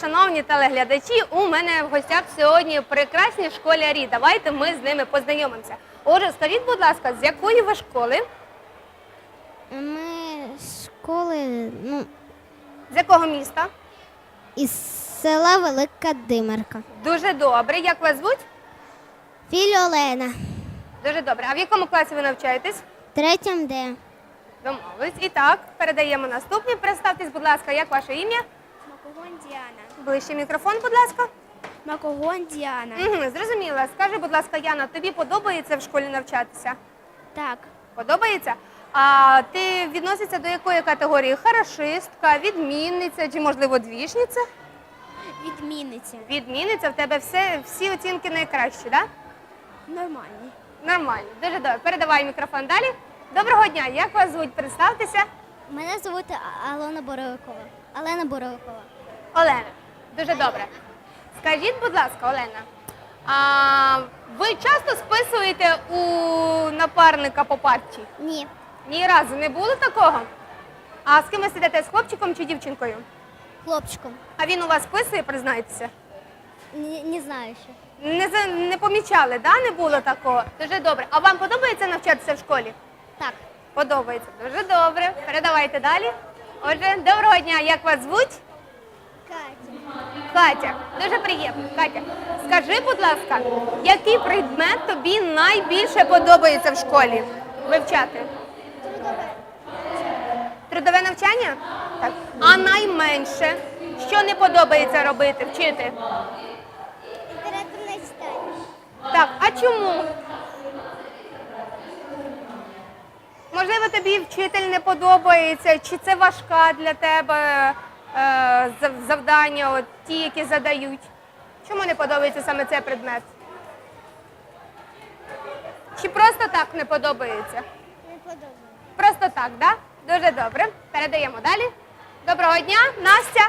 шановні телеглядачі, у мене в гостях сьогодні прекрасні школярі. Давайте ми з ними познайомимося. Отже, скажіть, будь ласка, з якої ви школи? Ми з школи ну, З якого міста? із села Велика Димерка. Дуже добре. Як вас звуть? Філь Олена. Дуже добре. А в якому класі ви навчаєтесь? Третям Д. Домовились. І так, передаємо наступні. Представтесь, будь ласка, як ваше ім'я? Макогон Діана. Ближче мікрофон, будь ласка. Макогон Діана. Угу, зрозуміла. Скажи, будь ласка, Яна, тобі подобається в школі навчатися? Так. Подобається? А ти відносишся до якої категорії? Хорошистка, відмінниця чи, можливо, двішниця? Відмінниця. Відмінниця, в тебе все, всі оцінки найкращі, так? Да? Нормальні. Нормально, дуже добре. Передавай мікрофон далі. Доброго дня, як вас звуть? Представтеся. Мене звуть А- Алона Боровикова. Алена Боровикова. Олена. Дуже добре. Скажіть, будь ласка, Олена, а ви часто списуєте у напарника по парті? Ні. Ні разу не було такого? А з ким ви сидите? З хлопчиком чи дівчинкою? Хлопчиком. А він у вас списує, признайтеся? Не, не знаю ще. Не, за- не помічали, да? Не було такого? Дуже добре. А вам подобається навчатися в школі? Так. Подобається. Дуже добре. Передавайте далі. Отже, доброго дня. Як вас звуть? Катя. Дуже приємно. Катя, скажи, будь ласка, який предмет тобі найбільше подобається в школі вивчати? Трудове навчання? Так. А найменше, що не подобається робити, вчити? Літературне читання. Так, а чому? Можливо, тобі вчитель не подобається, чи це важка для тебе завдання, от, ті, які задають? Чому не подобається саме цей предмет? Чи просто так не подобається? Не подобається. Просто так, да? Дуже добре. Передаємо далі. Доброго дня, Настя.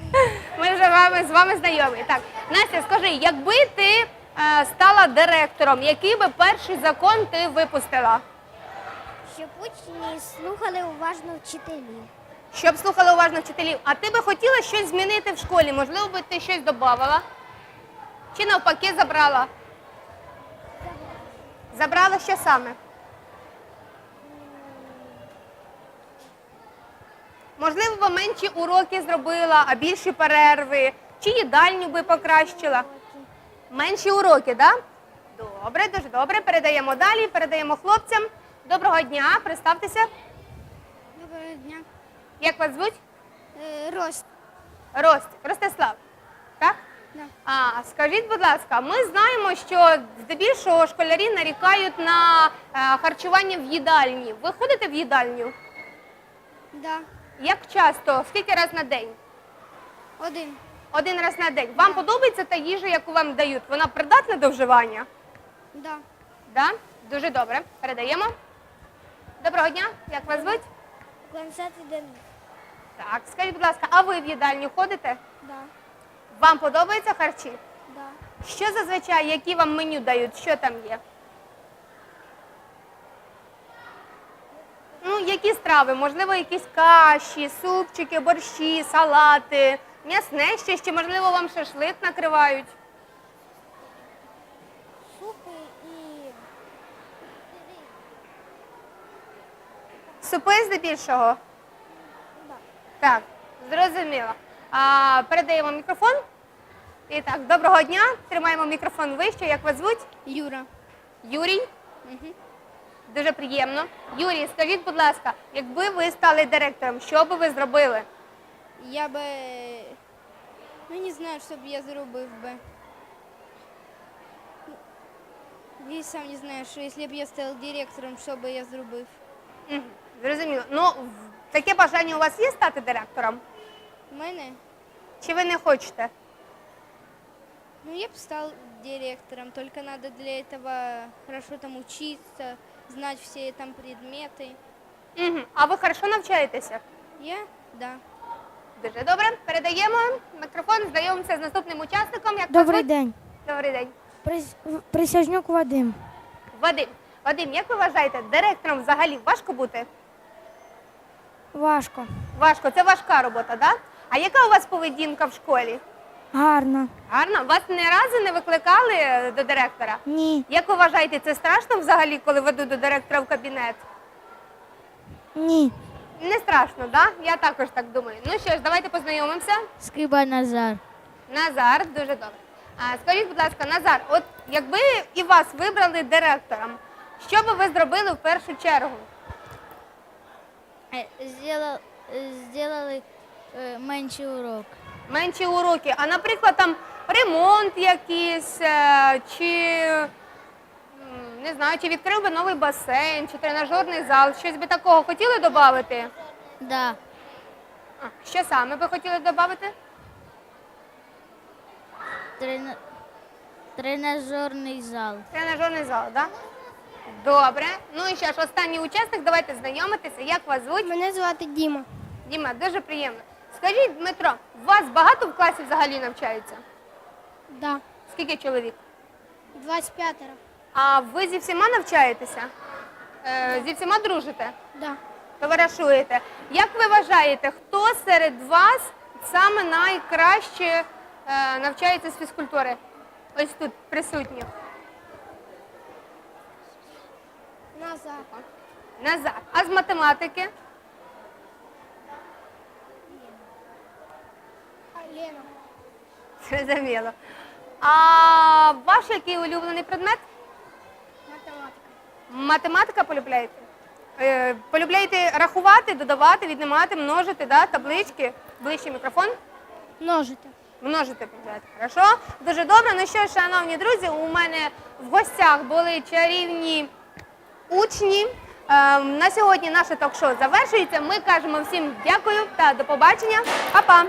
Ми вже вами, з вами знайомі. Так, Настя, скажи, якби ти е, стала директором, який би перший закон ти випустила? Щоб учні слухали уважно вчителів. Щоб слухали уважно вчителів. А ти би хотіла щось змінити в школі? Можливо, би ти щось додавала? Чи навпаки забрала? Забрала що саме? Можливо, би менші уроки зробила, а більші перерви, чи їдальню би покращила. Менші уроки, так? Да? Добре, дуже добре. Передаємо далі, передаємо хлопцям. Доброго дня, представтеся. Доброго дня. Як вас звуть? Рост. Рост, Ростислав. Так? Да. А скажіть, будь ласка, ми знаємо, що здебільшого школярі нарікають на е, харчування в їдальні. Ви ходите в їдальню? Да. Як часто? Скільки раз на день? Один. Один раз на день. Вам подобається та їжа, яку вам дають? Вона придатна до вживання? Да. Да? Дуже добре. Передаємо. Доброго дня, як вас звуть? Концерт Денис. Так, скажіть, будь ласка, а ви в їдальню ходите? Да. Вам подобаються харчі? Да. Що зазвичай, які вам меню дають? Що там є? Ну, які страви? Можливо, якісь каші, супчики, борщі, салати, м'ясне ще, чи, можливо, вам шашлик накривають. Супи і Супи здебільшого? Так, зрозуміло. А, передаємо мікрофон. І так, доброго дня. Тримаємо мікрофон вище. Як вас звуть? Юра. Юрій. Дуже приємно. Юрій, скажіть, будь ласка, якби ви стали директором, що би ви зробили? Я би. Ну не знаю, що б я зробив би. Я сам не знаю, що якщо б я став директором, що би я зробив. Зрозуміло. Ну, таке бажання у вас є стати директором? У мене? Чи ви не хочете? Ну я б стал директором, только надо для этого хорошо там учиться, знать все там предметы. Угу. А ви хорошо навчаєтеся? Я? Да. Дуже добре. Передаємо мікрофон, знайомимося з наступним учасником. Як вас Добрий звуть? день. Добрий день. Прис- Присяжнюк Вадим. Вадим. Вадим, як ви вважаєте, директором взагалі важко бути? Важко. Важко, це важка робота, так? Да? А яка у вас поведінка в школі? Гарно. Гарно? Вас ні разу не викликали е, до директора? Ні. Як ви вважаєте, це страшно взагалі, коли ведуть до директора в кабінет? Ні. Не страшно, да? Я також так думаю. Ну що ж, давайте познайомимося. Скриба Назар. Назар, дуже добре. А, скажіть, будь ласка, Назар, от якби і вас вибрали директором, що би ви зробили в першу чергу? Зробили менший урок. Менші уроки, а наприклад, там ремонт якийсь, е, чи не знаю, чи відкрив би новий басейн, чи тренажерний зал, щось би такого хотіли додати? Да. А, що саме би хотіли додати? Тренажерний зал. Тренажерний зал, так? Да? Добре. Ну і що ж, останній учасник, давайте знайомитися. Як вас звуть? Мене звати Діма. Діма, дуже приємно. Скажіть, Дмитро, у вас багато в класі взагалі навчається? Да. Скільки чоловік? 25 А ви зі всіма навчаєтеся? Е, зі всіма дружите? Да. Товаришуєте. Як ви вважаєте, хто серед вас саме найкраще е, навчається з фізкультури? Ось тут присутніх. Назад. А з математики? Лена. Зрозуміло. А ваш який улюблений предмет? Математика. Математика полюбляєте? Е, полюбляєте рахувати, додавати, віднімати, множити, да? таблички? Ближче мікрофон. Множити. Множити полюбляєте. Хорошо? Дуже добре. Ну що, ж, шановні друзі, у мене в гостях були чарівні учні. Е, на сьогодні наше ток-шоу завершується. Ми кажемо всім дякую та до побачення. Па-па!